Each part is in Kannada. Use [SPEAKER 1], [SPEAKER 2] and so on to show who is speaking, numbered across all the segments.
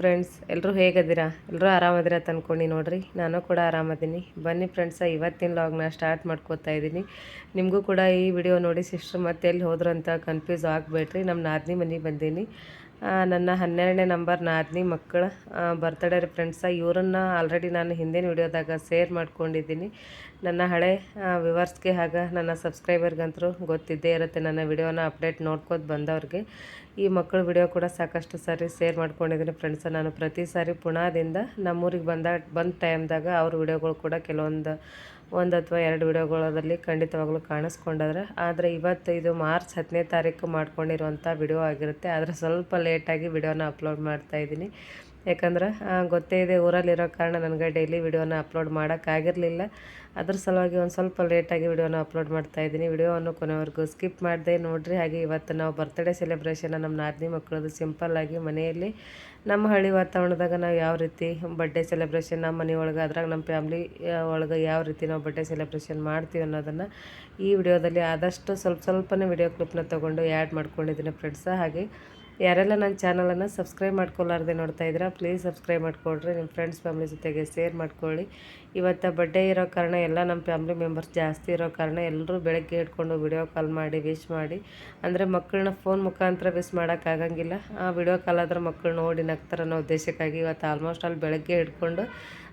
[SPEAKER 1] ಫ್ರೆಂಡ್ಸ್ ಎಲ್ಲರೂ ಹೇಗದ್ದೀರಾ? ಎಲ್ಲರೂ ಆರಾಮದಿರ ತಂದ್ಕೊಂಡು ನೋಡಿರಿ. ನಾನು ಕೂಡ ಆರಾಮದೀನಿ. ಬನ್ನಿ ಫ್ರೆಂಡ್ಸ ಇವತ್ತಿನ ಲಾಗ್ನ ಸ್ಟಾರ್ಟ್ ಮಾಡ್ಕೋತಾ ಇದ್ದೀನಿ ನಿಮಗೂ ಕೂಡ ಈ ವಿಡಿಯೋ ನೋಡಿ ಸಿಸ್ಟರ್ ಮತ್ತೆ ಎಲ್ಲಿ ಹೋದ್ರು ಅಂತ ಕನ್ಫ್ಯೂಸ್ ಆಗಬೇಡ್ರಿ. ನಮ್ಮ ನಾದಿನಿ ಮನೆಗೆ ಬಂದೀನಿ. ನನ್ನ ಹನ್ನೆರಡನೇ ನಂಬರ್ ನಾದಿನಿ ಮಕ್ಕಳ ಬರ್ತಡೇ ರೀ ಫ್ರೆಂಡ್ಸ ಇವರನ್ನು ಆಲ್ರೆಡಿ ನಾನು ಹಿಂದಿನ ವಿಡಿಯೋದಾಗ ಶೇರ್ ಮಾಡ್ಕೊಂಡಿದ್ದೀನಿ. ನನ್ನ ಹಳೆ ವಿವರ್ಸ್ಗೆ ಹಾಗ ನನ್ನ ಸಬ್ಸ್ಕ್ರೈಬರ್ಗಂತರೂ ಗೊತ್ತಿದ್ದೇ ಇರುತ್ತೆ ನನ್ನ ವಿಡಿಯೋನ ಅಪ್ಡೇಟ್ ನೋಡ್ಕೋತ ಬಂದವ್ರಿಗೆ. ಈ ಮಕ್ಕಳ ವಿಡಿಯೋ ಕೂಡ ಸಾಕಷ್ಟು ಸಾರಿ ಶೇರ್ ಮಾಡ್ಕೊಂಡಿದ್ದೀನಿ ಫ್ರೆಂಡ್ಸ. ನಾನು ಪ್ರತಿ ಸಾರಿ ಪುಣಾದಿಂದ ನಮ್ಮೂರಿಗೆ ಬಂದ ಬಂದ ಟೈಮ್ದಾಗ ಅವ್ರ ವಿಡಿಯೋಗಳು ಕೂಡ ಕೆಲವೊಂದು, ಒಂದು ಅಥವಾ ಎರಡು ವಿಡಿಯೋಗಳಲ್ಲಿ ಖಂಡಿತವಾಗ್ಲೂ ಕಾಣಿಸ್ಕೊಂಡಾದ್ರೆ. ಆದರೆ ಇವತ್ತು ಇದು ಮಾರ್ಚ್ ಹತ್ತನೇ ತಾರೀಕು ಮಾಡ್ಕೊಂಡಿರುವಂಥ ವಿಡಿಯೋ ಆಗಿರುತ್ತೆ. ಆದರೆ ಸ್ವಲ್ಪ ಲೇಟಾಗಿ ವಿಡಿಯೋನ ಅಪ್ಲೋಡ್ ಮಾಡ್ತಾ ಇದ್ದೀನಿ. ಯಾಕಂದ್ರೆ ಗೊತ್ತೇ ಇದೆ ಊರಲ್ಲಿರೋ ಕಾರಣ ನನಗೆ ಡೈಲಿ ವಿಡಿಯೋನ ಅಪ್ಲೋಡ್ ಮಾಡೋಕ್ಕಾಗಿರಲಿಲ್ಲ ಅದ್ರ ಸಲುವಾಗಿ ಒಂದು ಸ್ವಲ್ಪ ಲೇಟಾಗಿ ವಿಡಿಯೋನ ಅಪ್ಲೋಡ್ ಮಾಡ್ತಾ ಇದ್ದೀನಿ. ವಿಡಿಯೋವನ್ನು ಕೊನೆವರೆಗೂ ಸ್ಕಿಪ್ ಮಾಡಿದೆ ನೋಡಿರಿ. ಹಾಗೆ ಇವತ್ತು ನಾವು ಬರ್ತ್ಡೇ ಸೆಲೆಬ್ರೇಷನ್ನ ನಮ್ಮ ನಾದಿನಿ ಮಕ್ಕಳದು ಸಿಂಪಲ್ಲಾಗಿ ಮನೆಯಲ್ಲಿ ನಮ್ಮ ಹಳ್ಳಿ ವಾತಾವರಣದಾಗ ನಾವು ಯಾವ ರೀತಿ ಬರ್ಡೇ ಸೆಲೆಬ್ರೇಷನ್ ನಮ್ಮ ಮನೆಯೊಳಗೆ ಅದ್ರಾಗ ನಮ್ಮ ಫ್ಯಾಮ್ಲಿ ಒಳಗೆ ಯಾವ ರೀತಿ ನಾವು ಬರ್ಡೇ ಸೆಲೆಬ್ರೇಷನ್ ಮಾಡ್ತೀವಿ ಅನ್ನೋದನ್ನು ಈ ವಿಡಿಯೋದಲ್ಲಿ ಆದಷ್ಟು ಸ್ವಲ್ಪ ಸ್ವಲ್ಪನೇ ವಿಡಿಯೋ ಕ್ಲಿಪ್ನ ತೊಗೊಂಡು ಆ್ಯಡ್ ಮಾಡ್ಕೊಂಡಿದ್ದೀನಿ ಫ್ರೆಂಡ್ಸ ಹಾಗೆ ಯಾರೆಲ್ಲ ನನ್ನ ಚಾನಲನ್ನು ಸಬ್ಸ್ಕ್ರೈಬ್ ಮಾಡ್ಕೊಲಾರ್ದೆ ನೋಡ್ತಾ ಇದ್ದೀರಾ ಪ್ಲೀಸ್ ಸಬ್ಸ್ಕ್ರೈಬ್ ಮಾಡ್ಕೊಳ್ರಿ ನಿಮ್ಮ ಫ್ರೆಂಡ್ಸ್ ಫ್ಯಾಮ್ಲಿ ಜೊತೆಗೆ ಶೇರ್ ಮಾಡ್ಕೊಳ್ಳಿ. ಇವತ್ತು ಬರ್ಡೇ ಇರೋ ಕಾರಣ ಎಲ್ಲ ನಮ್ಮ ಫ್ಯಾಮ್ಲಿ ಮೆಂಬರ್ಸ್ ಜಾಸ್ತಿ ಇರೋ ಕಾರಣ ಎಲ್ಲರೂ ಬೆಳಗ್ಗೆ ಹಿಡ್ಕೊಂಡು ವಿಡಿಯೋ ಕಾಲ್ ಮಾಡಿ ವಿಶ್ ಮಾಡಿ. ಅಂದರೆ ಮಕ್ಕಳನ್ನ ಫೋನ್ ಮುಖಾಂತರ ವಿಶ್ ಮಾಡೋಕ್ಕಾಗಂಗಿಲ್ಲ ಆ ವಿಡಿಯೋ ಕಾಲ್ ಆದ್ರೆ ಮಕ್ಕಳು ನೋಡಿ ನಗ್ತಾರ ಅನ್ನೋ ಉದ್ದೇಶಕ್ಕಾಗಿ ಇವತ್ತು ಆಲ್ಮೋಸ್ಟ್ ಅಲ್ಲಿ ಬೆಳಗ್ಗೆ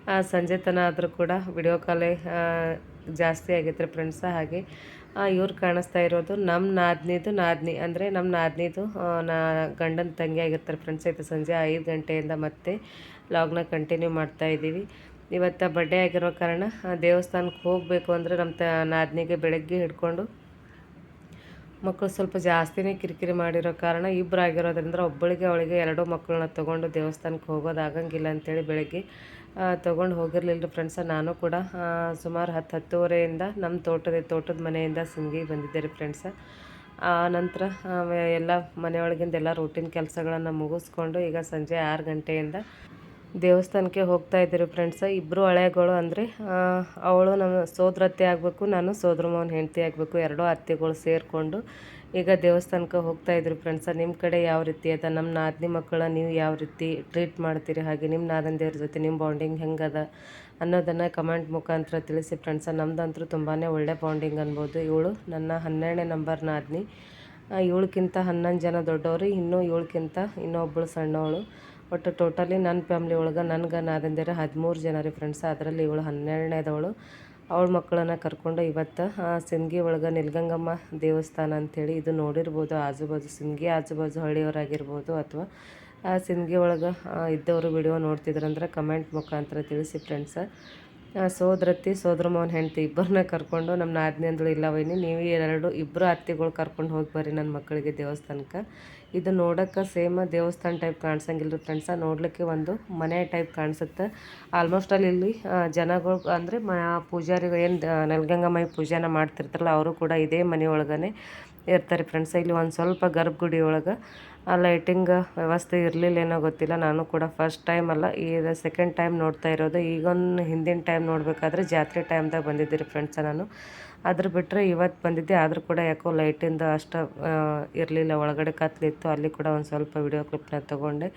[SPEAKER 1] ಆ, ಸಂಜೆ ತನ ಆದರೂ ಕೂಡ ವಿಡಿಯೋ ಕಾಲೇ ಜಾಸ್ತಿ ಆಗೈತೆ ಫ್ರೆಂಡ್ಸ ಹಾಗೆ. ಇವ್ರು ಕಾಣಿಸ್ತಾ ಇರೋದು ನಮ್ಮ ನಾದ್ನಿದು ನಾದ್ನಿ. ಅಂದರೆ ನಮ್ಮ ನಾದ್ನಿದು ನಾ ಗಂಡನ ತಂಗಿ ಆಗಿರ್ತಾರೆ ಫ್ರೆಂಡ್ಸ್ ಆಯಿತು ಸಂಜೆ ಐದು ಗಂಟೆಯಿಂದ ಮತ್ತೆ ಲಾಗ್ನ ಕಂಟಿನ್ಯೂ ಮಾಡ್ತಾ ಇದ್ದೀವಿ. ಇವತ್ತು ಬರ್ಡೇ ಆಗಿರೋ ಕಾರಣ ದೇವಸ್ಥಾನಕ್ಕೆ ಹೋಗಬೇಕು ಅಂದರೆ ನಮ್ಮ ತ, ನಾದ್ನಿಗೆ ಬೆಳಗ್ಗೆ ಹಿಡ್ಕೊಂಡು ಮಕ್ಕಳು ಸ್ವಲ್ಪ ಜಾಸ್ತಿನೇ ಕಿರಿಕಿರಿ ಮಾಡಿರೋ ಕಾರಣ ಇಬ್ಬರು ಆಗಿರೋದ್ರಿಂದ ಒಬ್ಬಳಿಗೆ ಅವಳಿಗೆ ಎರಡೂ ಮಕ್ಕಳನ್ನ ತೊಗೊಂಡು ದೇವಸ್ಥಾನಕ್ಕೆ ಹೋಗೋದಾಗಂಗಿಲ್ಲ ಅಂತೇಳಿ ಬೆಳಗ್ಗೆ ತೊಗೊಂಡು ಹೋಗಿರಲಿಲ್ಲ ಫ್ರೆಂಡ್ಸ ನಾನು ಕೂಡ ಸುಮಾರು ಹತ್ತು ಹತ್ತುವರೆಯಿಂದ ನಮ್ಮ ತೋಟದ ತೋಟದ ಮನೆಯಿಂದ ಸಿಂಗಿಗೆ ಬಂದಿದ್ದೆ ರೀ ಫ್ರೆಂಡ್ಸ ಆ ನಂತರ ಎಲ್ಲ ಮನೆಯೊಳಗಿಂದ ಎಲ್ಲ ರೂಟೀನ್ ಕೆಲಸಗಳನ್ನು ಮುಗಿಸ್ಕೊಂಡು ಈಗ ಸಂಜೆ ಆರು ಗಂಟೆಯಿಂದ ದೇವಸ್ಥಾನಕ್ಕೆ ಹೋಗ್ತಾ ಇದ್ದೀರಿ ಫ್ರೆಂಡ್ಸ ಇಬ್ಬರು ಹಳೆಗಳು ಅಂದರೆ ಅವಳು ನಮ್ಮ ಸೋದರತ್ತೆ ಆಗಬೇಕು, ನಾನು ಸೋದರ ಹೆಂಡತಿ ಆಗಬೇಕು, ಎರಡೂ ಅತ್ತೆಗಳು ಸೇರಿಕೊಂಡು ಈಗ ದೇವಸ್ಥಾನಕ್ಕೆ ಹೋಗ್ತಾ ಇದ್ರು ಫ್ರೆಂಡ್ಸ ನಿಮ್ಮ ಕಡೆ ಯಾವ ರೀತಿ ಅದ? ನಮ್ಮ ನಾದಿನಿ ಮಕ್ಕಳ ನೀವು ಯಾವ ರೀತಿ ಟ್ರೀಟ್ ಮಾಡ್ತೀರಿ? ಹಾಗೆ ನಿಮ್ಮ ನಾದಂದೇವ್ರ ಜೊತೆ ನಿಮ್ಮ ಬಾಂಡಿಂಗ್ ಹೆಂಗದ ಅನ್ನೋದನ್ನು ಕಮೆಂಟ್ ಮುಖಾಂತರ ತಿಳಿಸಿ ಫ್ರೆಂಡ್ಸ ನಮ್ದಂತೂ ತುಂಬಾ ಒಳ್ಳೆ ಬಾಂಡಿಂಗ್ ಅನ್ಬೋದು. ಇವಳು ನನ್ನ ಹನ್ನೆರಡನೇ ನಂಬರ್ ನಾದಿನಿ. ಇವಳಕ್ಕಿಂತ ಹನ್ನೊಂದು ಜನ ದೊಡ್ಡವರು, ಇನ್ನೂ ಇವಳಕ್ಕಿಂತ ಇನ್ನೊಬ್ಬಳು ಸಣ್ಣವಳು. ಒಟ್ಟು ಟೋಟಲಿ ನನ್ನ ಫ್ಯಾಮ್ಲಿ ಒಳಗೆ ನನಗೆ ನಾದಂದಿರ ಹದಿಮೂರು ಜನ ರೀ ಫ್ರೆಂಡ್ಸ್ ಅದರಲ್ಲಿ ಇವಳು ಹನ್ನೆರಡನೇದವಳು. ಅವಳ ಮಕ್ಕಳನ್ನ ಕರ್ಕೊಂಡು ಇವತ್ತು ಸಿಂಧಗಿ ಒಳಗೆ ನಿಲ್ಗಂಗಮ್ಮ ದೇವಸ್ಥಾನ ಅಂಥೇಳಿ ಇದು ನೋಡಿರ್ಬೋದು. ಆಜು ಬಾಜು ಸಿಂದಗಿ ಆಜು ಬಾಜು ಹಳ್ಳಿಯವರಾಗಿರ್ಬೋದು ಅಥವಾ, ಆ ಸಿಂದಗಿ ಒಳಗೆ ಇದ್ದವರು ವಿಡಿಯೋ ನೋಡ್ತಿದ್ರಂದ್ರೆ ಕಮೆಂಟ್ ಮುಖಾಂತರ ತಿಳಿಸಿ ಫ್ರೆಂಡ್ಸ ಸೋದರತ್ತಿ ಸೋದ್ರ ಮಾವನ ಹೆಂಡತಿ ಇಬ್ಬರನ್ನ ಕರ್ಕೊಂಡು ನಮ್ಮ ನಾದಿನಿ ಅಂದಳು, ಇಲ್ಲ ವೈನಿ, ನೀವು ಎರಡು ಇಬ್ಬರು ಅತ್ತಿಗಳು ಕರ್ಕೊಂಡು ಹೋಗಿ ಬರ್ರಿ ನನ್ನ ಮಕ್ಕಳಿಗೆ ದೇವಸ್ಥಾನಕ್ಕೆ. ಇದು ನೋಡೋಕ್ಕೆ ಸೇಮ್ ದೇವಸ್ಥಾನ ಟೈಪ್ ಕಾಣಿಸಂಗಿಲ್ಲ ಫ್ರೆಂಡ್ಸ ನೋಡಲಿಕ್ಕೆ ಒಂದು ಮನೆ ಟೈಪ್ ಕಾಣಿಸುತ್ತೆ. ಆಲ್ಮೋಸ್ಟ್ ಅಲ್ಲಿ ಇಲ್ಲಿ ಜನಗಳು ಅಂದರೆ ಮ, ಪೂಜಾರಿಗಳು ಏನು ನಲ್ಗಂಗಮ್ಮ ಪೂಜೆನ ಮಾಡ್ತಿರ್ತಾರಲ್ಲ, ಅವರು ಕೂಡ ಇದೇ ಮನೆ ಇರ್ತಾರೆ ಫ್ರೆಂಡ್ಸ್ ಇಲ್ಲಿ ಒಂದು ಸ್ವಲ್ಪ ಗರ್ಭಗುಡಿ ಒಳಗೆ ಆ ಲೈಟಿಂಗ್ ವ್ಯವಸ್ಥೆ ಇರಲಿಲ್ಲ, ಏನೋ ಗೊತ್ತಿಲ್ಲ. ನಾನು ಕೂಡ ಫಸ್ಟ್ ಟೈಮ್ ಅಲ್ಲ ಈಗ ಸೆಕೆಂಡ್ ಟೈಮ್ ನೋಡ್ತಾ ಇರೋದು. ಈಗೊಂದು ಹಿಂದಿನ ಟೈಮ್ ನೋಡಬೇಕಾದ್ರೆ ಜಾತ್ರೆ ಟೈಮ್ದಾಗ ಬಂದಿದ್ದೀರಿ ಫ್ರೆಂಡ್ಸ ನಾನು. ಅದ್ರ ಬಿಟ್ಟರೆ ಇವತ್ತು ಬಂದಿದ್ದೆ, ಆದರೂ ಕೂಡ ಯಾಕೋ ಲೈಟಿಂದ ಅಷ್ಟು ಇರಲಿಲ್ಲ. ಒಳಗಡೆ ಕತ್ಲಿತ್ತು, ಅಲ್ಲಿ ಕೂಡ ಒಂದು ಸ್ವಲ್ಪ ವಿಡಿಯೋ ಕ್ಲಿಪ್ನ ತೊಗೊಂಡೆ.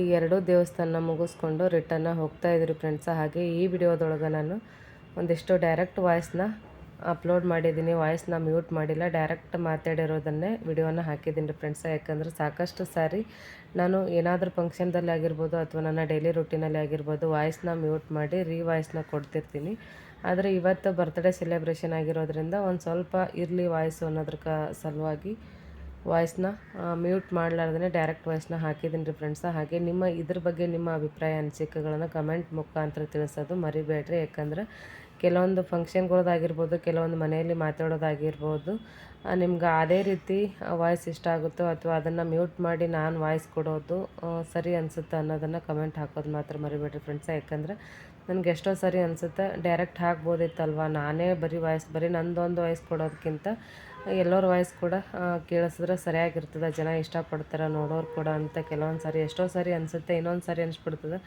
[SPEAKER 1] ಈ ಎರಡೂ ದೇವಸ್ಥಾನ ಮುಗಿಸ್ಕೊಂಡು ರಿಟರ್ನ ಹೋಗ್ತಾ ಇದ್ರಿ ಫ್ರೆಂಡ್ಸ. ಹಾಗೆ ಈ ವಿಡಿಯೋದೊಳಗೆ ನಾನು ಒಂದಿಷ್ಟು ಡೈರೆಕ್ಟ್ ವಾಯ್ಸ್ನ ಅಪ್ಲೋಡ್ ಮಾಡಿದ್ದೀನಿ. ವಾಯ್ಸ್ನ ಮ್ಯೂಟ್ ಮಾಡಿಲ್ಲ. ಡೈರೆಕ್ಟ್ ಮಾತಾಡಿರೋದನ್ನೇ ವಿಡಿಯೋನ ಹಾಕಿದ್ದೀನಿ ರೀ ಫ್ರೆಂಡ್ಸ. ಯಾಕಂದ್ರೆ ಸಾಕಷ್ಟು ಸಾರಿ ನಾನು ಏನಾದರೂ ಫಂಕ್ಷನ್ದಲ್ಲಿ ಆಗಿರ್ಬೋದು ಅಥವಾ ನನ್ನ ಡೈಲಿ ರುಟೀನಲ್ಲಿ ಆಗಿರ್ಬೋದು ವಾಯ್ಸ್ನ ಮ್ಯೂಟ್ ಮಾಡಿ ರೀ ವಾಯ್ಸ್ನ ಕೊಡ್ತಿರ್ತೀನಿ. ಆದರೆ ಇವತ್ತು ಬರ್ತ್ಡೇ ಸೆಲೆಬ್ರೇಷನ್ ಆಗಿರೋದ್ರಿಂದ ಒಂದು ಸ್ವಲ್ಪ ಇರಲಿ ವಾಯ್ಸು ಅನ್ನೋದ್ರ ಕ ಸಲುವಾಗಿ ವಾಯ್ಸ್ನ ಮ್ಯೂಟ್ ಮಾಡಲಾರ್ದೇ ಡೈರೆಕ್ಟ್ ವಾಯ್ಸ್ನ ಹಾಕಿದ್ದೀನಿ ರೀ ಫ್ರೆಂಡ್ಸ ಹಾಗೆ ನಿಮ್ಮ ಇದ್ರ ಬಗ್ಗೆ ನಿಮ್ಮ ಅಭಿಪ್ರಾಯ, ಅನಿಸಿಕೆಗಳನ್ನು ಕಮೆಂಟ್ ಮುಖಾಂತರ ತಿಳಿಸೋದು ಮರಿಬೇಡ್ರಿ. ಯಾಕಂದ್ರೆ ಕೆಲವೊಂದು ಫಂಕ್ಷನ್ಗಳದ್ದಾಗಿರ್ಬೋದು ಕೆಲವೊಂದು ಮನೆಯಲ್ಲಿ ಮಾತಾಡೋದಾಗಿರ್ಬೋದು ನಿಮ್ಗೆ ಅದೇ ರೀತಿ ವಾಯ್ಸ್ ಇಷ್ಟ ಆಗುತ್ತೋ ಅಥವಾ ಅದನ್ನು ಮ್ಯೂಟ್ ಮಾಡಿ ನಾನು ವಾಯ್ಸ್ ಕೊಡೋದು ಸರಿ ಅನಿಸುತ್ತೆ ಅನ್ನೋದನ್ನು ಕಮೆಂಟ್ ಹಾಕೋದು ಮಾತ್ರ ಮರಿಬೇಡ್ರಿ ಫ್ರೆಂಡ್ಸ ಯಾಕಂದ್ರೆ ನನಗೆ ಎಷ್ಟೋ ಸರಿ ಅನಿಸುತ್ತೆ ಡೈರೆಕ್ಟ್ ಹಾಕ್ಬೋದಿತ್ತಲ್ವ? ನಾನೇ ಬರೀ ವಾಯ್ಸ್ ಬರೀ ನಂದೊಂದು ವಾಯ್ಸ್ ಕೊಡೋದಕ್ಕಿಂತ ಎಲ್ಲರ ವಾಯ್ಸ್ ಕೂಡ ಕೇಳಿಸಿದ್ರೆ ಸರಿಯಾಗಿರ್ತದೆ. ಜನ ಇಷ್ಟಪಡ್ತಾರೆ ನೋಡೋರು ಕೂಡ ಅಂತ ಕೆಲವೊಂದು ಸಾರಿ ಎಷ್ಟೋ ಸಾರಿ ಅನಿಸುತ್ತೆ ಇನ್ನೊಂದು ಸಾರಿ ಅನಿಸ್ಬಿಡ್ತದೆ.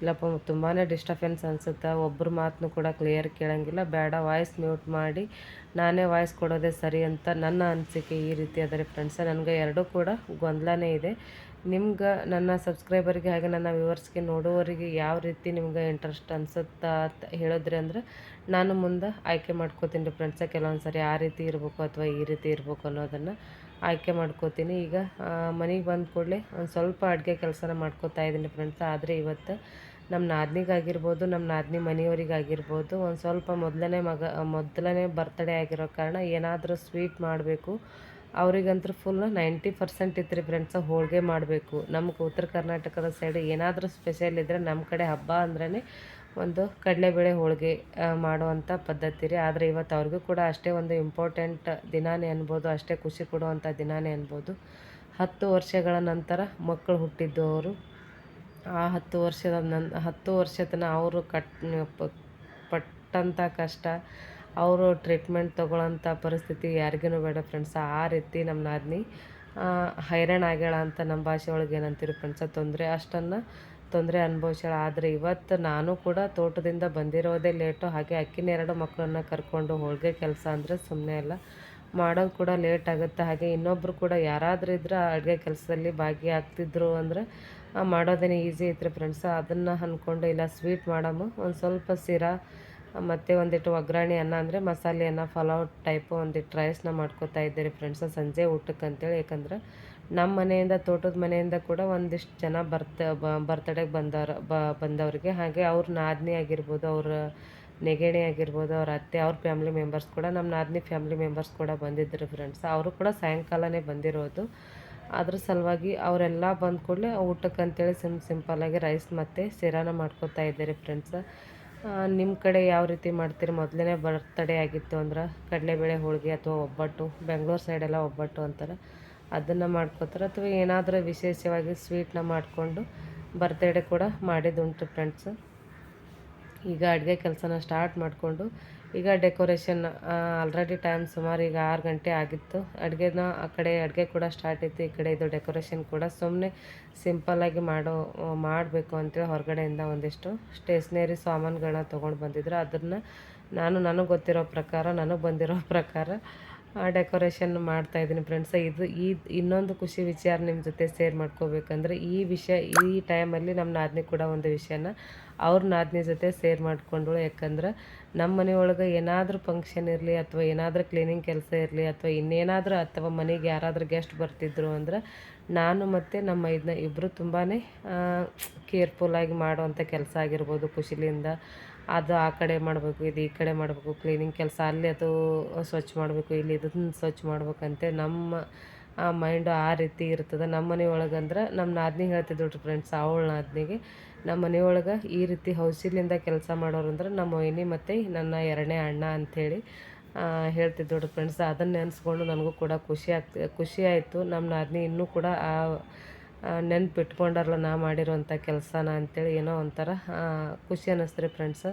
[SPEAKER 1] ಇಲ್ಲಪ್ಪ ತುಂಬಾ ಡಿಸ್ಟರ್ಬೆನ್ಸ್ ಅನಿಸುತ್ತೆ. ಒಬ್ಬರ ಮಾತನ್ನು ಕೂಡ ಕ್ಲಿಯರ್ ಕೇಳೋಂಗಿಲ್ಲ. ಬೇಡ ವಾಯ್ಸ್ ಮ್ಯೂಟ್ ಮಾಡಿ ನಾನೇ ವಾಯ್ಸ್ ಕೊಡೋದೇ ಸರಿ ಅಂತ ನನ್ನ ಅನಿಸಿಕೆ ಈ ರೀತಿ ಆದರೆ ಫ್ರೆಂಡ್ಸ ನನಗೆ ಎರಡೂ ಕೂಡ ಗೊಂದಲನೇ ಇದೆ. ನಿಮ್ಗೆ ನನ್ನ ಸಬ್ಸ್ಕ್ರೈಬರ್ಗೆ ಹಾಗೆ ನನ್ನ ವ್ಯೂವರ್ಸ್ಗೆ ನೋಡುವವರಿಗೆ ಯಾವ ರೀತಿ ನಿಮ್ಗೆ ಇಂಟ್ರೆಸ್ಟ್ ಅನ್ಸುತ್ತಾ ಅಂತ ಹೇಳಿದ್ರೆ ಅಂದ್ರೆ ನಾನು ಮುಂದೆ ಆಯ್ಕೆ ಮಾಡ್ಕೋತೀನಿ ರೀ ಫ್ರೆಂಡ್ಸ ಕೆಲವೊಂದು ಸರಿ ಆ ರೀತಿ ಇರಬೇಕು ಅಥವಾ ಈ ರೀತಿ ಇರಬೇಕು ಅನ್ನೋದನ್ನು. ಆಯ್ಕೆ ಮಾಡ್ಕೋತೀನಿ. ಈಗ ಮನೆಗೆ ಬಂದ ಕೂಡಲೇ ಒಂದು ಸ್ವಲ್ಪ ಅಡುಗೆ ಕೆಲಸನ ಮಾಡ್ಕೋತಾ ಇದ್ದೀನಿ ಫ್ರೆಂಡ್ಸ್ ಆದರೆ ಇವತ್ತು ನಮ್ಮ ನಾದ್ನಿಗಾಗಿರ್ಬೋದು ನಮ್ಮ ನಾದ್ನಿ ಮನೆಯವರಿಗಾಗಿರ್ಬೋದು, ಒಂದು ಸ್ವಲ್ಪ ಮೊದಲನೇ ಮಗ, ಮೊದಲನೇ ಬರ್ತಡೇ ಆಗಿರೋ ಕಾರಣ ಏನಾದರೂ ಸ್ವೀಟ್ ಮಾಡಬೇಕು. ಅವರಿಗಂತೂ ಫುಲ್ ನೈಂಟಿ ಪರ್ಸೆಂಟ್ ಇತ್ತು ರೀ ಫ್ರೆಂಡ್ಸ ಹೋಳಿಗೆ ಮಾಡಬೇಕು. ನಮ್ಗೆ ಉತ್ತರ ಕರ್ನಾಟಕದ ಸೈಡ್ ಏನಾದರೂ ಸ್ಪೆಷಲ್ ಇದ್ದರೆ ನಮ್ಮ ಕಡೆ ಹಬ್ಬ ಅಂದ್ರೇ ಒಂದು ಕಡಲೆಬೇಳೆ ಹೋಳಿಗೆ ಮಾಡುವಂಥ ಪದ್ಧತಿ ರೀ ಆದರೆ ಇವತ್ತು ಅವ್ರಿಗೂ ಕೂಡ ಅಷ್ಟೇ ಒಂದು ಇಂಪಾರ್ಟೆಂಟ್ ದಿನಾನೇ ಅನ್ಬೋದು ಅಷ್ಟೇ ಖುಷಿ ಕೊಡುವಂಥ ದಿನಾನೇ ಅನ್ಬೋದು. ಹತ್ತು ವರ್ಷಗಳ ನಂತರ ಮಕ್ಕಳು ಹುಟ್ಟಿದ್ದು ಅವರು. ಆ ಹತ್ತು ವರ್ಷದ ನನ್ ಹತ್ತು ವರ್ಷದನ ಅವರು ಕಟ್ ಪಟ್ಟಂಥ ಕಷ್ಟ ಅವರು ಟ್ರೀಟ್ಮೆಂಟ್ ತೊಗೊಳ್ಳೋಂಥ ಪರಿಸ್ಥಿತಿ ಯಾರಿಗೂ ಬೇಡ ಫ್ರೆಂಡ್ಸ್ ಆ ರೀತಿ ನಮ್ಮ ನಾದಿನಿ ಆ, ಹೈರಾಣ ಆಗ್ಯಾಳ ಅಂತ ನಮ್ಮ ಭಾಷೆ ಒಳಗೆ ಏನಂತೀರಿ ಫ್ರೆಂಡ್ಸ ತೊಂದರೆ ಅಷ್ಟನ್ನು ತೊಂದರೆ ಅನುಭವಿಸ್ಯಾಳ. ಆದರೆ ಇವತ್ತು ನಾನು ಕೂಡ ತೋಟದಿಂದ ಬಂದಿರೋದೇ ಲೇಟು. ಹಾಗೆ ಅಕ್ಕಿನ ಎರಡು ಮಕ್ಕಳನ್ನ ಕರ್ಕೊಂಡು ಹೋಳಿಗೆ ಕೆಲಸ ಅಂದರೆ ಸುಮ್ಮನೆ ಅಲ್ಲ. ಮಾಡೋದು ಕೂಡ ಲೇಟ್ ಆಗುತ್ತೆ. ಹಾಗೆ ಇನ್ನೊಬ್ಬರು ಕೂಡ ಯಾರಾದರೂ ಇದ್ದರೆ ಅಡುಗೆ ಕೆಲಸದಲ್ಲಿ ಭಾಗಿಯಾಗ್ತಿದ್ರು ಅಂದರೆ ಮಾಡೋದೇನೆ ಈಸಿ ಐತ್ರಿ ಫ್ರೆಂಡ್ಸ್ ಅದನ್ನು ಅಂದ್ಕೊಂಡು ಇಲ್ಲ ಸ್ವೀಟ್ ಮಾಡಮು ಒಂದು ಸ್ವಲ್ಪ ಸಿರಾ ಮತ್ತು ಒಂದಿಟ್ಟು ಒಗ್ಗರಣೆ ಅನ್ನ ಅಂದರೆ ಮಸಾಲೆ ಅನ್ನ ಫಲಾವ್ ಟೈಪು ಒಂದಿಟ್ಟು ರೈಸ್ನ ಮಾಡ್ಕೊತಾ ಇದ್ದೀರಿ ಫ್ರೆಂಡ್ಸ್ ಸಂಜೆ ಊಟಕ್ಕೆ ಅಂತೇಳಿ ಯಾಕಂದ್ರೆ ನಮ್ಮ ಮನೆಯಿಂದ, ತೋಟದ ಮನೆಯಿಂದ ಕೂಡ ಒಂದಿಷ್ಟು ಜನ ಬರ್ತ ಬರ್ತಡೆಗೆ ಬಂದವರ ಬಂದವ್ರಿಗೆ. ಹಾಗೆ ಅವ್ರ ನಾದ್ನಿ ಆಗಿರ್ಬೋದು, ಅವ್ರ ನೆಗಣಿ ಆಗಿರ್ಬೋದು, ಅವ್ರ ಅತ್ತೆ, ಅವ್ರ ಫ್ಯಾಮಿಲಿ ಮೆಂಬರ್ಸ್ ಕೂಡ ನಮ್ಮ ನಾದಿನಿ ಫ್ಯಾಮಿಲಿ ಮೆಂಬರ್ಸ್ ಕೂಡ ಬಂದಿದ್ದರು ಫ್ರೆಂಡ್ಸ್ ಅವರು ಕೂಡ ಸಾಯಂಕಾಲನೇ ಬಂದಿರೋದು. ಅದ್ರ ಸಲುವಾಗಿ ಅವರೆಲ್ಲ ಬಂದ ಕೂಡಲೇ ಊಟಕ್ಕೆ ಅಂತೇಳಿ ಸಿಮ್ ಸಿಂಪಲ್ಲಾಗಿ ರೈಸ್ ಮತ್ತು ಸಿರಾನ ಮಾಡ್ಕೊತಾ ಇದ್ದಾರೆ ಫ್ರೆಂಡ್ಸ್ ನಿಮ್ಮ ಕಡೆ ಯಾವ ರೀತಿ ಮಾಡ್ತೀರಿ? ಮೊದಲನೇ ಬರ್ತಡೇ ಆಗಿತ್ತು ಅಂದ್ರೆ ಕಡಲೆಬೇಳೆ ಹೋಳಿಗೆ ಅಥವಾ ಒಬ್ಬಟ್ಟು, ಬೆಂಗಳೂರು ಸೈಡೆಲ್ಲ ಒಬ್ಬಟ್ಟು ಅಂತಾರೆ. ಅದನ್ನು ಮಾಡ್ಕೋತಾರೆ ಅಥವಾ ಏನಾದರೂ ವಿಶೇಷವಾಗಿ ಸ್ವೀಟ್ನ ಮಾಡಿಕೊಂಡು ಬರ್ತ್ಡೇ ಕೂಡ ಮಾಡಿದ್ದುಂಟು ಫ್ರೆಂಡ್ಸ್ ಈಗ ಅಡುಗೆ ಕೆಲಸನ ಸ್ಟಾರ್ಟ್ ಮಾಡಿಕೊಂಡು ಈಗ ಡೆಕೋರೇಷನ್ ಆಲ್ರೆಡಿ ಟೈಮ್ ಸುಮಾರು ಈಗ ಆರು ಗಂಟೆ ಆಗಿತ್ತು. ಅಡುಗೆನ, ಆ ಕಡೆ ಅಡುಗೆ ಕೂಡ ಸ್ಟಾರ್ಟ್ ಇತ್ತು, ಈ ಕಡೆ ಇದು ಡೆಕೋರೇಷನ್ ಕೂಡ ಸುಮ್ಮನೆ ಸಿಂಪಲ್ಲಾಗಿ ಮಾಡೋ, ಮಾಡಬೇಕು ಅಂತೇಳಿ ಹೊರಗಡೆಯಿಂದ ಒಂದಿಷ್ಟು ಸ್ಟೇಷ್ನರಿ ಸಾಮಾನುಗಳನ್ನ ತೊಗೊಂಡು ಬಂದಿದ್ರು. ಅದನ್ನು ನಾನು, ನನಗೆ ಗೊತ್ತಿರೋ ಪ್ರಕಾರ, ನನಗೆ ಬಂದಿರೋ ಪ್ರಕಾರ ಡೆಕೋರೇಷನ್ ಮಾಡ್ತಾ ಇದ್ದೀನಿ ಫ್ರೆಂಡ್ಸ್ ಇದು ಈ ಇನ್ನೊಂದು ಖುಷಿ ವಿಚಾರ ನಿಮ್ಮ ಜೊತೆ ಶೇರ್ ಮಾಡ್ಕೋಬೇಕಂದ್ರೆ ಈ ವಿಷಯ, ಈ ಟೈಮಲ್ಲಿ ನಮ್ಮ ನಾದಿನಿ ಕೂಡ ಒಂದು ವಿಷಯನ ಅವ್ರ ನಾದಿನಿ ಜೊತೆ ಶೇರ್ ಮಾಡಿಕೊಂಡು ಯಾಕಂದ್ರೆ ನಮ್ಮ ಮನೆಯೊಳಗೆ ಏನಾದರೂ ಫಂಕ್ಷನ್ ಇರಲಿ ಅಥವಾ ಏನಾದರೂ ಕ್ಲೀನಿಂಗ್ ಕೆಲಸ ಇರಲಿ ಅಥವಾ ಇನ್ನೇನಾದರೂ ಅಥವಾ ಮನೆಗೆ ಯಾರಾದರೂ ಗೆಸ್ಟ್ ಬರ್ತಿದ್ರು ಅಂದ್ರೆ ನಾನು ಮತ್ತು ನಮ್ಮ ಇದನ್ನ ಇಬ್ಬರು ತುಂಬಾ ಕೇರ್ಫುಲ್ಲಾಗಿ ಮಾಡುವಂಥ ಕೆಲಸ ಆಗಿರ್ಬೋದು ಖುಷಿಲಿಂದ. ಅದು ಆ ಕಡೆ ಮಾಡಬೇಕು, ಇದು ಈ ಕಡೆ ಮಾಡಬೇಕು ಕ್ಲೀನಿಂಗ್ ಕೆಲಸ ಅಲ್ಲಿ ಅದು ಸ್ವಚ್ಛ ಮಾಡಬೇಕು, ಇಲ್ಲಿ ಇದನ್ನು ಸ್ವಚ್ಛ ಮಾಡ್ಬೇಕಂತೆ. ನಮ್ಮ ಮೈಂಡು ಆ ರೀತಿ ಇರ್ತದೆ. ನಮ್ಮ ಮನೆ ಒಳಗಂದ್ರೆ ನಮ್ಮ ನಾದ್ನಿ ಹೇಳ್ತಿದ್ರು ಫ್ರೆಂಡ್ಸ್ ಅವಳ ನಾದ್ನಿಗೆ. ನಮ್ಮ ಮನೆ ಒಳಗೆ ಈ ರೀತಿ ಹೌಸಿಲಿಂದ ಕೆಲಸ ಮಾಡೋರು ಅಂದ್ರೆ ನಮ್ಮ ವೈನಿ ಮತ್ತು ನನ್ನ ಎರಡನೇ ಅಣ್ಣ ಅಂಥೇಳಿ ಹೇಳ್ತಿದ್ದೋಡು ಫ್ರೆಂಡ್ಸ್ ಅದನ್ನು ನೆನೆಸ್ಕೊಂಡು ನನಗೂ ಕೂಡ ಖುಷಿ ಆಗ್ತಿ ಖುಷಿ ಆಯಿತು. ನಮ್ಮ ನಾದ್ನಿ ಇನ್ನೂ ಕೂಡ ಆ ನೆನ್ಪು ಇಟ್ಕೊಂಡಾರಲ್ಲ ನಾ ಮಾಡಿರೋಂಥ ಕೆಲಸನ ಅಂತೇಳಿ ಏನೋ ಒಂಥರ ಖುಷಿ ಅನ್ನಿಸ್ತು ಫ್ರೆಂಡ್ಸ್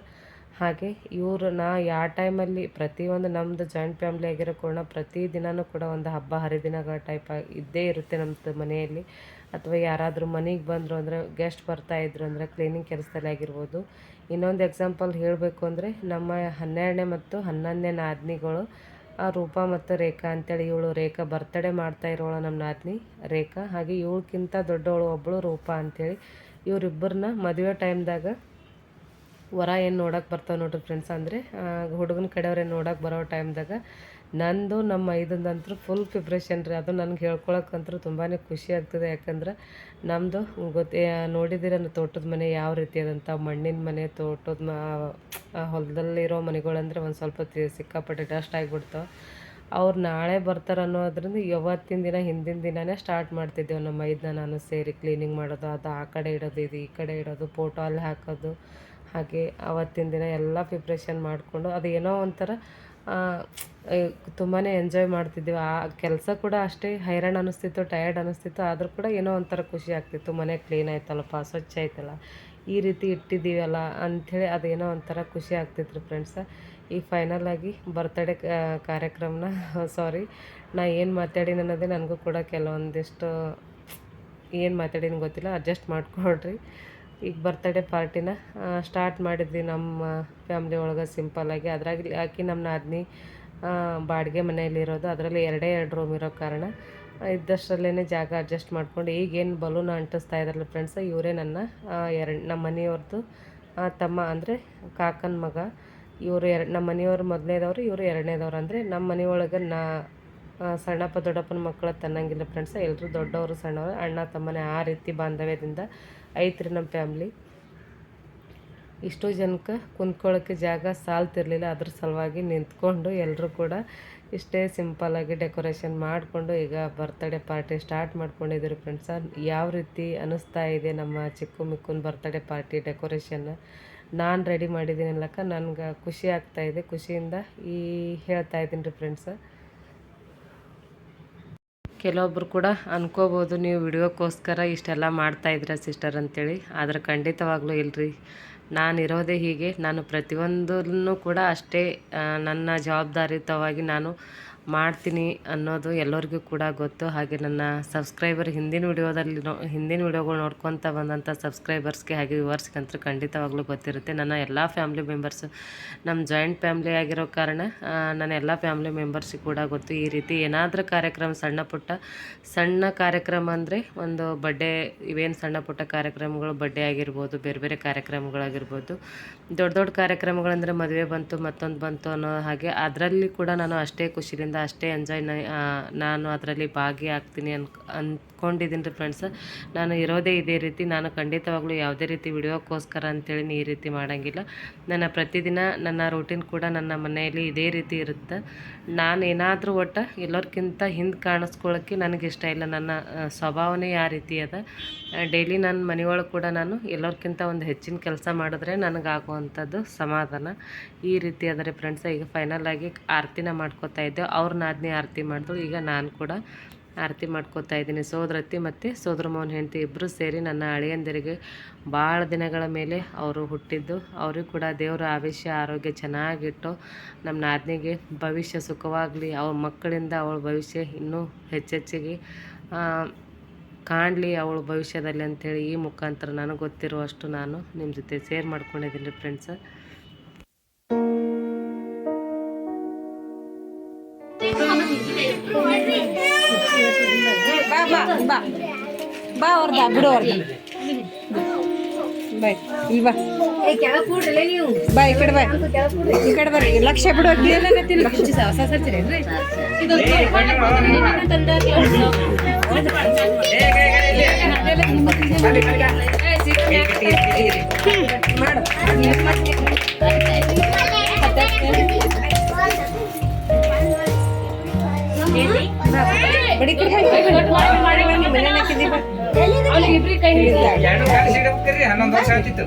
[SPEAKER 1] ಹಾಗೆ ಇವರು ನಾ ಯಾವ ಟೈಮಲ್ಲಿ ಪ್ರತಿಯೊಂದು ನಮ್ಮದು ಜಾಯಿಂಟ್ ಫ್ಯಾಮ್ಲಿ ಆಗಿರೋ ಕೂಡ ಪ್ರತಿ ದಿನವೂ ಕೂಡ ಒಂದು ಹಬ್ಬ ಹರಿದಿನಗಳ ಟೈಪ್ ಇದ್ದೇ ಇರುತ್ತೆ ನಮ್ಮದು ಮನೆಯಲ್ಲಿ. ಅಥವಾ ಯಾರಾದರೂ ಮನೆಗೆ ಬಂದರು ಅಂದರೆ ಗೆಸ್ಟ್ ಬರ್ತಾಯಿದ್ರು ಅಂದರೆ ಕ್ಲೀನಿಂಗ್ ಕೆಲಸದಲ್ಲಿ ಆಗಿರ್ಬೋದು. ಇನ್ನೊಂದು ಎಕ್ಸಾಂಪಲ್ ಹೇಳಬೇಕು ಅಂದರೆ ನಮ್ಮ ಹನ್ನೆರಡನೇ ಮತ್ತು ಹನ್ನೊಂದನೇ ನಾದ್ನಿಗಳು ಆ ರೂಪಾ ಮತ್ತು ರೇಖಾ ಅಂತೇಳಿ ಇವಳು ರೇಖಾ ಬರ್ತಡೇ ಮಾಡ್ತಾ ಇರೋಳು ನಮ್ಮ ನಾದಿನಿ ರೇಖಾ ಹಾಗೆ ಇವಳಕ್ಕಿಂತ ದೊಡ್ಡವಳು ಒಬ್ಬಳು ರೂಪಾ ಅಂತೇಳಿ. ಇವರಿಬ್ಬರನ್ನ ಮದುವೆ ಟೈಮ್ದಾಗ ವರ ಏನು ನೋಡಕ್ಕೆ ಬರ್ತಾವೆ ನೋಡ್ರಿ ಫ್ರೆಂಡ್ಸ್ ಅಂದರೆ ಹುಡುಗನ ಕಡೆಯವ್ರು ಏನು ನೋಡಕ್ಕೆ ಬರೋ ಟೈಮ್ದಾಗ ನಂದು ನಮ್ಮ ಇದಂತೂ ಫುಲ್ ಪ್ರಿಪ್ರೇಷನ್ ರೀ. ಅದು ನನಗೆ ಹೇಳ್ಕೊಳಕ್ಕಂತೂ ತುಂಬಾ ಖುಷಿ ಆಗ್ತದೆ. ಯಾಕಂದ್ರೆ ನಮ್ಮದು ಗೊತ್ತೇ, ನೋಡಿದ್ದೀರ ತೋಟದ ಮನೆ ಯಾವ ರೀತಿ ಅದಂತ ಮಣ್ಣಿನ ಮನೆ, ತೋಟದ ಮ ಹೊಲದಲ್ಲಿರೋ ಮನೆಗಳಂದ್ರೆ ಒಂದು ಸ್ವಲ್ಪ ಸಿಕ್ಕಾಪಟ್ಟೆ ಡಸ್ಟ್ ಆಗಿಬಿಡ್ತಾವೆ. ಅವ್ರು ನಾಳೆ ಬರ್ತಾರೆ ಅನ್ನೋದ್ರಿಂದ ಯಾವತ್ತಿನ ದಿನ, ಹಿಂದಿನ ದಿನನೇ ಸ್ಟಾರ್ಟ್ ಮಾಡ್ತಿದ್ದೆವು ನಮ್ಮ ಇದನ್ನ ನಾನು ಸೇರಿ ಕ್ಲೀನಿಂಗ್ ಮಾಡೋದು. ಅದು ಆ ಕಡೆ ಇಡೋದು, ಇದು ಈ ಕಡೆ ಇಡೋದು ಫೋಟೋ ಅಲ್ಲಿ ಹಾಕೋದು. ಹಾಗೆ ಅವತ್ತಿನ ದಿನ ಎಲ್ಲ ಪ್ರಿಪ್ರೇಷನ್ ಮಾಡಿಕೊಂಡು, ಅದು ಏನೋ ಒಂಥರ ತುಂಬಾ ಎಂಜಾಯ್ ಮಾಡ್ತಿದ್ವಿ. ಆ ಕೆಲಸ ಕೂಡ ಅಷ್ಟೇ ಹೈರಾಣ ಅನ್ನಿಸ್ತಿತ್ತು ಟಯರ್ಡ್ ಅನ್ನಿಸ್ತಿತ್ತು ಆದರೂ ಕೂಡ ಏನೋ ಒಂಥರ ಖುಷಿ ಆಗ್ತಿತ್ತು. ಮನೆ ಕ್ಲೀನ್ ಆಯ್ತಲ್ಲಪ್ಪ, ಸ್ವಚ್ಛ ಆಯ್ತಲ್ಲ. ಈ ರೀತಿ ಇಟ್ಟಿದ್ದೀವಲ್ಲ ಅಂಥೇಳಿ ಅದೇನೋ ಒಂಥರ ಖುಷಿ ಆಗ್ತಿತ್ತು ಫ್ರೆಂಡ್ಸ ಈ ಫೈನಲ್ ಆಗಿ ಬರ್ತಡೇ ಕಾರ್ಯಕ್ರಮನ ಸಾರಿ ನಾ ಏನು ಮಾತಾಡೀನಿ ಅನ್ನೋದೇ ನನಗೂ ಕೂಡ ಕೆಲವೊಂದಿಷ್ಟು ಏನು ಮಾತಾಡೀನಿ ಗೊತ್ತಿಲ್ಲ ಅಡ್ಜಸ್ಟ್ ಮಾಡ್ಕೊಳ್ರಿ. ಈಗ ಬರ್ತಡೇ ಪಾರ್ಟಿನ ಸ್ಟಾರ್ಟ್ ಮಾಡಿದ್ವಿ ನಮ್ಮ ಫ್ಯಾಮ್ಲಿ ಒಳಗೆ ಸಿಂಪಲ್ಲಾಗಿ ಅದ್ರಾಗ ಆಕಿ ನಮ್ಮ ನಾದಿನಿ ಬಾಡಿಗೆ ಮನೆಯಲ್ಲಿರೋದು ಅದರಲ್ಲಿ ಎರಡೇ ಎರಡು ರೂಮ್ ಇರೋ ಕಾರಣ ಇದ್ದಷ್ಟರಲ್ಲೇ ಜಾಗ ಅಡ್ಜಸ್ಟ್ ಮಾಡ್ಕೊಂಡು ಈಗೇನು ಬಲೂನ್ ಅಂಟಿಸ್ತಾ ಇದ್ದಾರಲ್ಲ ಫ್ರೆಂಡ್ಸ್ ಇವರೇ ನನ್ನ ಎರಡು, ನಮ್ಮ ಮನೆಯವ್ರದ್ದು ತಮ್ಮ ಅಂದರೆ ಕಾಕನ ಮಗ. ಇವರು ಎರಡು, ನಮ್ಮ ಮನೆಯವ್ರು ಮೊದಲನೇದವ್ರು ಇವರು ಎರಡನೇದವ್ರು. ಅಂದರೆ ನಮ್ಮ ಮನೆಯೊಳಗೆ ನಾ ಸಣ್ಣಪ್ಪ ದೊಡ್ಡಪ್ಪನ ಮಕ್ಕಳ ತನ್ನಂಗಿಲ್ಲ ಫ್ರೆಂಡ್ಸ್ ಎಲ್ಲರೂ ದೊಡ್ಡವರು, ಸಣ್ಣವರು. ಅಣ್ಣ, ತಮ್ಮನೇ ಆ ರೀತಿ ಬಾಂಧವ್ಯದಿಂದ ಐತ್ರಿ ನಮ್ಮ ಫ್ಯಾಮ್ಲಿ ಇಷ್ಟೋ ಜನಕ್ಕೆ ಕುಂತ್ಕೊಳ್ಳೋಕ್ಕೆ ಜಾಗ ಸಾಲ್ತಿರ್ಲಿಲ್ಲ. ಅದ್ರ ಸಲುವಾಗಿ ನಿಂತ್ಕೊಂಡು ಎಲ್ಲರೂ ಕೂಡ ಇಷ್ಟೇ ಸಿಂಪಲ್ಲಾಗಿ ಡೆಕೋರೇಷನ್ ಮಾಡಿಕೊಂಡು ಈಗ ಬರ್ತ್ಡೇ ಪಾರ್ಟಿ ಸ್ಟಾರ್ಟ್ ಮಾಡ್ಕೊಂಡಿದ್ದೀರಿ ಫ್ರೆಂಡ್ಸ ಯಾವ ರೀತಿ ಅನ್ನಿಸ್ತಾ ಇದೆ ನಮ್ಮ ಚಿಕ್ಕು ಮಿಕ್ಕುನ ಬರ್ತಡೇ ಪಾರ್ಟಿ ಡೆಕೋರೇಷನ್ ನಾನು ರೆಡಿ ಮಾಡಿದ್ದೀನಿ ಅನ್ಲಕ್ಕ ನನಗೆ ಖುಷಿ ಆಗ್ತಾಯಿದೆ ಖುಷಿಯಿಂದ ಈ ಹೇಳ್ತಾ ಇದ್ದೀನಿ ರೀ ಫ್ರೆಂಡ್ಸ ಕೆಲವೊಬ್ರು ಕೂಡ ಅನ್ಕೋಬೋದು, ನೀವು ವಿಡಿಯೋಕ್ಕೋಸ್ಕರ ಇಷ್ಟೆಲ್ಲ ಮಾಡ್ತಾಯಿದ್ದೀರ ಸಿಸ್ಟರ್ ಅಂತೇಳಿ. ಆದರೆ ಖಂಡಿತವಾಗ್ಲೂ ಇಲ್ಲರಿ ನಾನು ಇರೋದೇ ಹೀಗೆ. ನಾನು ಪ್ರತಿಯೊಂದನ್ನು ಕೂಡ ಅಷ್ಟೇ ನನ್ನ ಜವಾಬ್ದಾರಿಯುತವಾಗಿ ನಾನು ಮಾಡ್ತೀನಿ ಅನ್ನೋದು ಎಲ್ಲರಿಗೂ ಕೂಡ ಗೊತ್ತು. ಹಾಗೆ ನನ್ನ ಸಬ್ಸ್ಕ್ರೈಬರ್ ಹಿಂದಿನ ವಿಡಿಯೋದಲ್ಲಿ ನೋ, ಹಿಂದಿನ ವಿಡಿಯೋಗಳು ನೋಡ್ಕೊತ ಬಂದಂಥ ಸಬ್ಸ್ಕ್ರೈಬರ್ಸ್ಗೆ ಹಾಗೆ ವಿವರ್ಸ್ಗಂತೂ ಖಂಡಿತವಾಗ್ಲೂ ಗೊತ್ತಿರುತ್ತೆ. ನನ್ನ ಎಲ್ಲ ಫ್ಯಾಮಿಲಿ ಮೆಂಬರ್ಸು, ನಮ್ಮ ಜಾಯಿಂಟ್ ಫ್ಯಾಮ್ಲಿ ಆಗಿರೋ ಕಾರಣ ನನ್ನ ಎಲ್ಲ ಫ್ಯಾಮ್ಲಿ ಮೆಂಬರ್ಸಿಗೆ ಕೂಡ ಗೊತ್ತು. ಈ ರೀತಿ ಏನಾದರೂ ಕಾರ್ಯಕ್ರಮ, ಸಣ್ಣ ಪುಟ್ಟ, ಸಣ್ಣ ಕಾರ್ಯಕ್ರಮ ಅಂದರೆ ಒಂದು ಬಡ್ಡೆ ಇವೇನು ಸಣ್ಣ ಪುಟ್ಟ ಕಾರ್ಯಕ್ರಮಗಳು ಬಡ್ಡೆ ಆಗಿರ್ಬೋದು, ಬೇರೆ ಬೇರೆ ಕಾರ್ಯಕ್ರಮಗಳಾಗಿರ್ಬೋದು, ದೊಡ್ಡ ದೊಡ್ಡ ಕಾರ್ಯಕ್ರಮಗಳಂದರೆ ಮದುವೆ ಬಂತು, ಮತ್ತೊಂದು ಬಂತು ಅನ್ನೋ ಹಾಗೆ, ಅದರಲ್ಲಿ ಕೂಡ ನಾನು ಅಷ್ಟೇ ಖುಷಿಯಿಂದ ಅಷ್ಟೇ ಎಂಜಾಯ್ ನಾನು ಅದರಲ್ಲಿ ಭಾಗಿಯಾಗ್ತೀನಿ ಅನ್ ಅಂದ್ಕೊಂಡಿದ್ದೀನಿ ರೀ ಫ್ರೆಂಡ್ಸ್ ನಾನು ಇರೋದೇ ಇದೇ ರೀತಿ, ನಾನು ಖಂಡಿತವಾಗ್ಲೂ ಯಾವುದೇ ರೀತಿ ವಿಡಿಯೋಕ್ಕೋಸ್ಕರ ಅಂತೇಳಿ ಈ ರೀತಿ ಮಾಡೋಂಗಿಲ್ಲ. ನನ್ನ ಪ್ರತಿದಿನ ನನ್ನ ರೂಟೀನ್ ಕೂಡ ನನ್ನ ಮನೆಯಲ್ಲಿ ಇದೇ ರೀತಿ ಇರುತ್ತೆ. ನಾನು ಏನಾದರೂ ಒಟ್ಟು ಎಲ್ಲರಿಗಿಂತ ಹಿಂದೆ ಕಾಣಿಸ್ಕೊಳ್ಳೋಕ್ಕೆ ನನಗೆ ಇಷ್ಟ ಇಲ್ಲ. ನನ್ನ ಸ್ವಭಾವನೇ ಯಾವ ರೀತಿ ಅದ. ಡೈಲಿ ನನ್ನ ಮನೆಯೊಳಗೆ ಕೂಡ ನಾನು ಎಲ್ಲರಿಗಿಂತ ಒಂದು ಹೆಚ್ಚಿನ ಕೆಲಸ ಮಾಡಿದ್ರೆ ನನಗಾಗುವಂಥದ್ದು ಸಮಾಧಾನ. ಈ ರೀತಿ ಆದರೆ ಫ್ರೆಂಡ್ಸ್ ಈಗ ಫೈನಲ್ ಆಗಿ ಆರತಿನ ಮಾಡ್ಕೋತಾ ಇದ್ದೆ. ಅವ್ರ ನಾದಿನಿ ಆರತಿ ಮಾಡಿದ್ರು ಈಗ ನಾನು ಕೂಡ ಆರತಿ ಮಾಡ್ಕೋತಾ ಇದ್ದೀನಿ. ಸೋದರತ್ತಿ ಮತ್ತು ಸೋದರ ಮೋಹನ್ ಹೆಂಡತಿ ಇಬ್ಬರು ಸೇರಿ ನನ್ನ ಅಳಿಯಂದಿರಿಗೆ ಭಾಳ ದಿನಗಳ ಮೇಲೆ ಅವರು ಹುಟ್ಟಿದ್ದು. ಅವರಿಗೂ ಕೂಡ ದೇವರ ಆವೇಶ, ಆರೋಗ್ಯ ಚೆನ್ನಾಗಿಟ್ಟು ನಮ್ಮ ನಾದಿನಿಗೆ ಭವಿಷ್ಯ ಸುಖವಾಗಲಿ, ಅವ್ರ ಮಕ್ಕಳಿಂದ ಅವಳ ಭವಿಷ್ಯ ಇನ್ನೂ ಹೆಚ್ಚೆಚ್ಚಿಗೆ ಕಾಣಲಿ ಅವಳು ಭವಿಷ್ಯದಲ್ಲಿ ಅಂಥೇಳಿ ಈ ಮುಖಾಂತರ ನನಗೆ ಗೊತ್ತಿರುವಷ್ಟು ನಾನು ನಿಮ್ಮ ಜೊತೆ ಶೇರ್ ಮಾಡ್ಕೊಂಡಿದ್ದೀನಿ ಫ್ರೆಂಡ್ಸ
[SPEAKER 2] ಬಾ ಅವ್ರದ ಬಿಡು ಅವ್ರದ ಬಾಯ್ ಇಲ್ಲಿ ಬಾ ಬಾ ಈ ಕಡೆ ಬಾ ಈ ಕಡೆ ಬರ್ರಿ ಲಕ್ಷ ಬಿಡು ಮಾಡು ಬಡಿ ಕಡೆ ಮನೆ ಹಾಕಿದ್ದೀವಿ
[SPEAKER 3] ಎರಡು ಕಾಲು ಸೀಟ್ ಹೋಗ್ತೀರಿ ಹನ್ನೊಂದು ವರ್ಷ ಆಗ್ತಿತ್ತು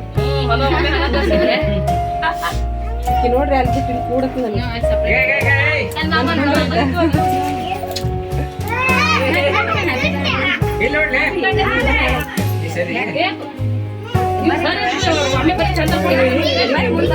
[SPEAKER 2] ನೋಡ್ರಿ ಅಲ್ಲಿ ಬಿಟ್ಟು ಕೂಡಕ್ಕೆ
[SPEAKER 3] ಏ, ಏ, ಏ, ಏ. ಇಲ್ಲಿ ನೋಡ್ಲೆ. ಈ ಸರಿ. ಏ, ನಿಲ್ಲ. ಸರಿ, ಮುಸುನಿ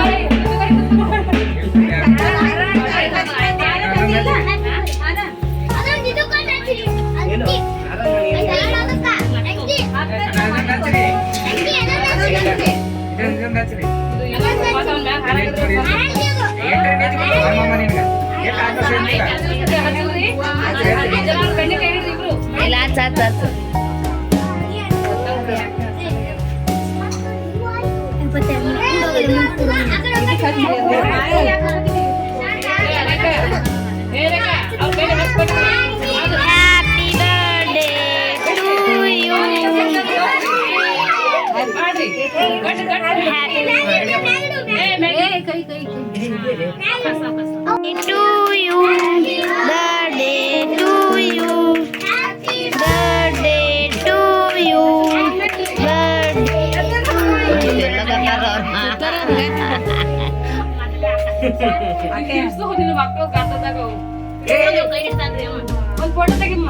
[SPEAKER 2] ಇಲ್ಲ
[SPEAKER 1] ಆತು ಆತು
[SPEAKER 3] happy birthday to you happy birthday ಕೈ ಕೈ ಕೈ ಮಕ್ಕಳು
[SPEAKER 2] ಒಂದು ಫೋಟೋ ತೆಗಿಮ್ಮ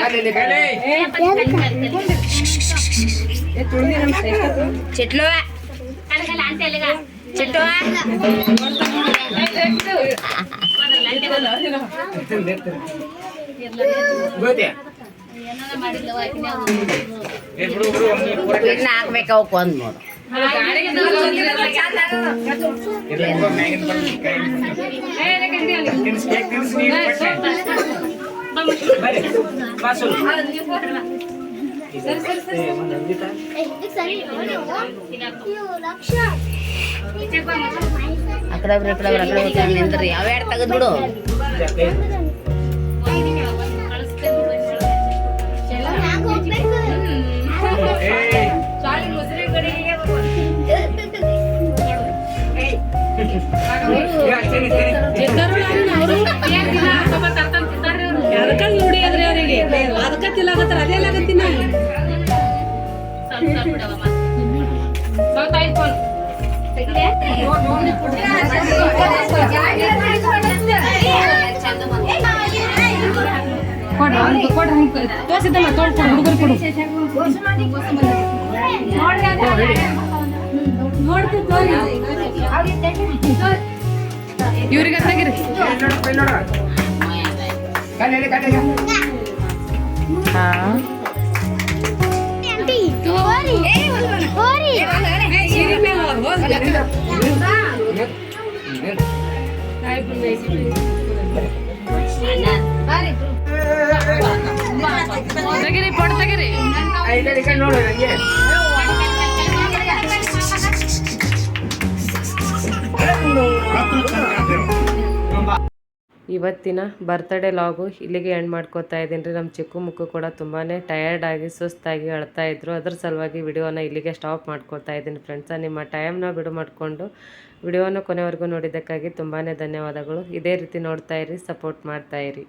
[SPEAKER 3] ಅಲ್ಲಿ ಇಲ್ಲಿ ಕೈ.
[SPEAKER 2] ಚಿಟ್ಲು ಚಿಟ್ಟು
[SPEAKER 3] ಗೋತ್ಯಾ? ಏ, ಬಿಡು ಬಿಡು, ಒಂದು ಇದು ಕೊಡಕ್ಕೆ.
[SPEAKER 2] ಇನ್ನ ಹಾಕ್ಬೇಕು ಅವಕ್ಕೆ ಒಂದ್ ನೋಡು ಆ ಕಡೆ ಒಬ್ರು ನಿಂದ್ರಿ ಅವೆರಡು ತೆಗೆದು ಬಿಡು
[SPEAKER 1] ಅದಕ್ಕ ನೋಡಿ ಅದ್ರಿ ಅವರಿಗೆ. ಅದಕ್ಕ ತಿಲ್ಲಾಗತ್ತಾರ ಅದೇ ಆಗತ್ತಿನ ತೋರಿಸಿದ್ದಮ್ಮ ತೊಗೊಂಡು ಕೊಡು ಹುಡುಗರು ಕೊಡು
[SPEAKER 3] ಕಾಲ್ ಎಲ್ಲಿ?
[SPEAKER 1] ತೆಗಿರಿ ಪೊಡ್ ತೆಗಿರಿ
[SPEAKER 3] ಆ, ಈ ಕಡೆ, ಈ ಕಡೆ ನೋಡು, ಹಂಗೆ.
[SPEAKER 1] ಇವತ್ತಿನ ಬರ್ತ್ಡೇ ಲಾಗು ಇಲ್ಲಿಗೆ ಎಂಡ್ ಮಾಡ್ಕೋತಾ ಇದ್ದೀನಿ. ರೀ ನಮ್ಮ ಚಿಕ್ಕು ಮುಕ್ಕು ಕೂಡ ತುಂಬಾ ಟಯರ್ಡ್ ಆಗಿ, ಸುಸ್ತಾಗಿ ಅಳ್ತಾ ಇದ್ರು. ಅದ್ರ ಸಲುವಾಗಿ ವಿಡಿಯೋನ ಇಲ್ಲಿಗೆ ಸ್ಟಾಪ್ ಮಾಡ್ಕೊತಾ ಇದ್ದೀನಿ ಫ್ರೆಂಡ್ಸ ನಿಮ್ಮ ಟೈಮ್ನ ಬಿಡು ಮಾಡಿಕೊಂಡು ವಿಡಿಯೋನ ಕೊನೆವರೆಗೂ ನೋಡಿದ್ದಕ್ಕಾಗಿ ತುಂಬಾ ಧನ್ಯವಾದಗಳು. ಇದೇ ರೀತಿ ನೋಡ್ತಾ ಇರಿ ಸಪೋರ್ಟ್ ಮಾಡ್ತಾ ಇರಿ.